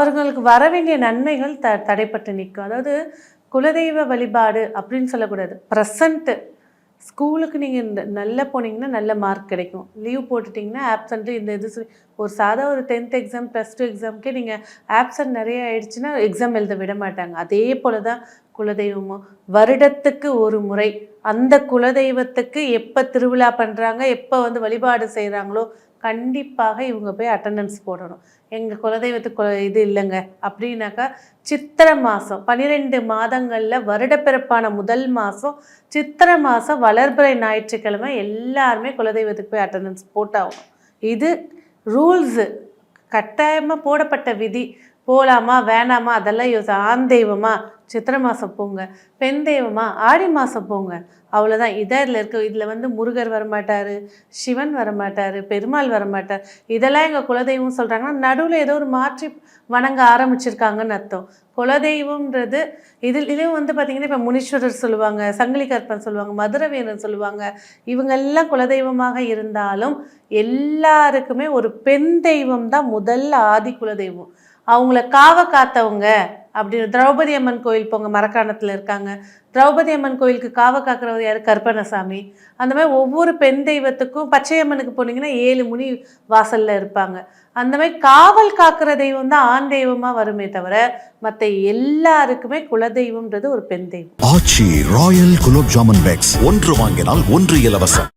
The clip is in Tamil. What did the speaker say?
அவர்களுக்கு வர வேண்டிய நன்மைகள் த தடைப்பட்டு நிற்கும். அதாவது குலதெய்வ வழிபாடு அப்படின்னு சொல்லக்கூடாது. ப்ரெசண்ட்டு ஸ்கூலுக்கு நீங்கள் நல்லா போனீங்கன்னா நல்ல மார்க் கிடைக்கும். லீவ் போட்டுட்டிங்கன்னா ஆப்சண்ட்டு இந்த இது சொல்லி- ஒரு சாதா ஒரு டென்த் எக்ஸாம் ப்ளஸ் டூ எக்ஸாம்க்கே நீங்கள் ஆப்சண்ட் நிறைய ஆயிடுச்சுன்னா எக்ஸாம் எழுத விட மாட்டாங்க. அதே போல தான் குலதெய்வமும். வருடத்துக்கு ஒரு முறை அந்த குலதெய்வத்துக்கு எப்போ திருவிழா பண்ணுறாங்க எப்போ வந்து வழிபாடு செய்கிறாங்களோ கண்டிப்பாக இவங்க போய் அட்டண்டன்ஸ் போடணும். எங்கள் குலதெய்வத்துக்கு இது இல்லைங்க. அப்படின்னாக்கா சித்திரை மாதம் பன்னிரெண்டு மாதங்களில் வருடப்பிறப்பான முதல் மாதம் சித்திரை மாதம் வளர்பிறை ஞாயிற்றுக்கிழமை எல்லாருமே குலதெய்வத்துக்கு போய் அட்டண்டன்ஸ் போட்டாகணும். இது ரூல்ஸு கட்டாயமாக போடப்பட்ட விதி. போகலாமா வேணாமா அதெல்லாம் யோசி ஆண் தெய்வமா சித்திரை மாதம் போங்க பெண் தெய்வமா ஆடி மாதம் போங்க. அவ்வளோதான் இதாக இதில் இருக்க இதில் வந்து முருகர் வரமாட்டார் சிவன் வரமாட்டார் பெருமாள் வரமாட்டார். இதெல்லாம் எங்கள் குலதெய்வம் சொல்கிறாங்கன்னா நடுவில் ஏதோ ஒரு மாற்றி வணங்க ஆரம்பிச்சிருக்காங்கன்னு அர்த்தம். குலதெய்வம்ன்றது இதில் இதுவும் வந்து பார்த்திங்கன்னா இப்போ முனீஸ்வரர் சொல்லுவாங்க சங்கிலி கற்பன் சொல்லுவாங்க மதுரவீரன் சொல்லுவாங்க. இவங்கெல்லாம் குலதெய்வமாக இருந்தாலும் எல்லாருக்குமே ஒரு பெண் தெய்வம் தான் முதல் ஆதி குலதெய்வம். அவங்கள காவ காத்தவங்க அப்படி திரௌபதி அம்மன் கோயில் போங்க மரக்காணத்தில் இருக்காங்க. திரௌபதி அம்மன் கோயிலுக்கு காவ காக்கிறவர் யார்? கற்பனசாமி அந்த மாதிரி ஒவ்வொரு பெண் தெய்வத்துக்கும் பச்சையம்மனுக்கு போனீங்கன்னா ஏழு முனி வாசலில் இருப்பாங்க. அந்த மாதிரி காவல் காக்கிற தெய்வம் தான் ஆண் தெய்வமாக வருமே தவிர மற்ற எல்லாருக்குமே குலதெய்வம்ன்றது ஒரு பெண் தெய்வம். Aachi royal gulab jamun packs. ஒன்று வாங்கினால் ஒன்று இலவசம்.